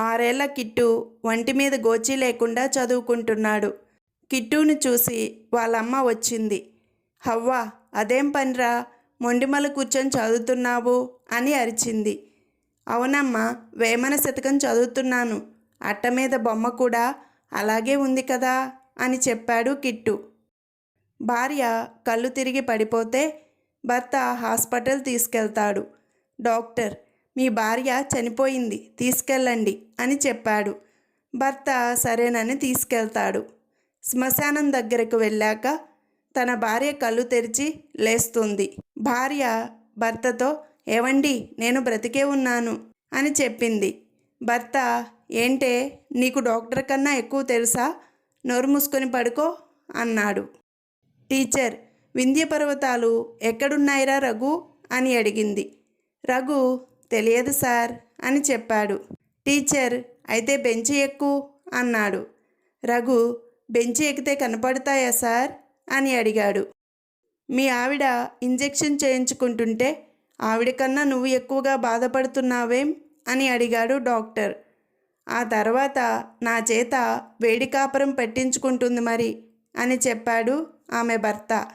ఆరేళ్ళ కిట్టు వంటి మీద గోచి లేకుండా చదువుకుంటున్నాడు. కిట్టును చూసి వాళ్ళమ్మ వచ్చింది. హవ్వ అదేం పనిరా? మొండిమల కూర్చొని చదువుతున్నావు? అని అరిచింది. అవునమ్మా వేమన శతకం చదువుతున్నాను. అట్ట మీద బొమ్మ కూడా అలాగే ఉంది కదా? అని చెప్పాడు కిట్టు. భార్య కళ్ళు తిరిగి పడిపోతే భర్త హాస్పిటల్ తీసుకెళ్తాడు. డాక్టర్ మీ భార్య చనిపోయింది తీసుకెళ్ళండి అని చెప్పాడు. భర్త సరేనని తీసుకెళ్తాడు. శ్మశానం దగ్గరకు వెళ్ళాక తన భార్య కళ్ళు తెరిచి లేస్తుంది. భార్య భర్తతో ఏవండి నేను బ్రతికే ఉన్నాను అని చెప్పింది. భర్త ఏంటే నీకు డాక్టర్ కన్నా ఎక్కువ తెలుసా? నోరు మూసుకొని పడుకో అన్నాడు. టీచర్ వింధ్య పర్వతాలు ఎక్కడున్నాయిరా రఘు? అని అడిగింది. రఘు తెలియదు సార్ అని చెప్పాడు. టీచర్ అయితే బెంచి ఎక్కు అన్నాడు. రఘు బెంచి ఎక్కితే కనపడతాయా సార్? అని అడిగాడు. మీ ఆవిడ ఇంజెక్షన్ చేయించుకుంటుంటే ఆవిడ కన్నా నువ్వు ఎక్కువగా బాధపడుతున్నావేం? అని అడిగాడు డాక్టర్. ఆ తర్వాత నా చేత వేడి కాపురం పెట్టించుకుంటుంది మరి అని చెప్పాడు ఆమె భర్త.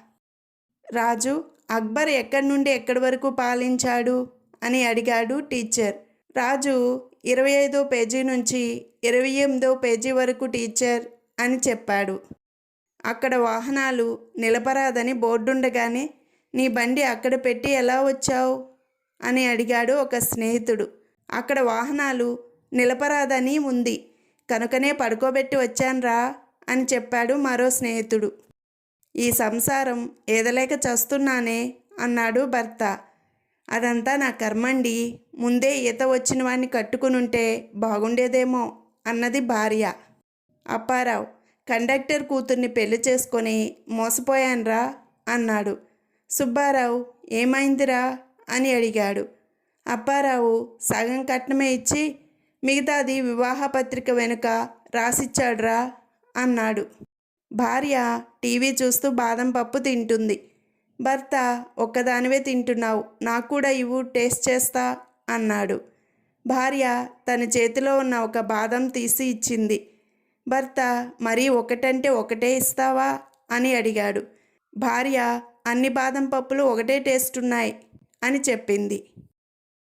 రాజు అక్బర్ ఎక్కడి నుండి ఎక్కడి వరకు పాలించాడు? అని అడిగాడు టీచర్. రాజు ఇరవై ఐదో పేజీ నుంచి ఇరవై ఎనిమిదో పేజీ వరకు టీచర్ అని చెప్పాడు. అక్కడ వాహనాలు నిలపరాదని బోర్డుండగానే నీ బండి అక్కడ పెట్టి ఎలా వచ్చావు? అని అడిగాడు ఒక స్నేహితుడు. అక్కడ వాహనాలు నిలపరాదని ఉంది. కనుకనే పడుకోబెట్టి వచ్చాన్రా అని చెప్పాడు మరో స్నేహితుడు. ఈ సంసారం ఏదలేక చస్తున్నానే అన్నాడు భర్త. అదంతా నా కర్మండి. ముందే ఈత వచ్చిన వాడిని కట్టుకునుంటే బాగుండేదేమో అన్నది భార్య. అప్పారావు కండక్టర్ కూతుర్ని పెళ్ళి చేసుకొని మోసపోయాన్రా అన్నాడు. సుబ్బారావు ఏమైందిరా అని అడిగాడు. అప్పారావు సగం కట్నమే ఇచ్చి మిగతాది వివాహ పత్రిక వెనుక రాసిచ్చాడ్రా అన్నాడు. భార్య టీవీ చూస్తూ బాదం పప్పు తింటుంది. భర్త ఒక్కదానివే తింటున్నావు నాకు కూడా ఇవ్వు టేస్ట్ చేస్తా అన్నాడు. భార్య తన చేతిలో ఉన్న ఒక బాదం తీసి ఇచ్చింది. భర్త మరీ ఒకటంటే ఒకటే ఇస్తావా అని అడిగాడు. భార్య అన్ని బాదం పప్పులు ఒకటే టేస్ట్ ఉన్నాయి అని చెప్పింది.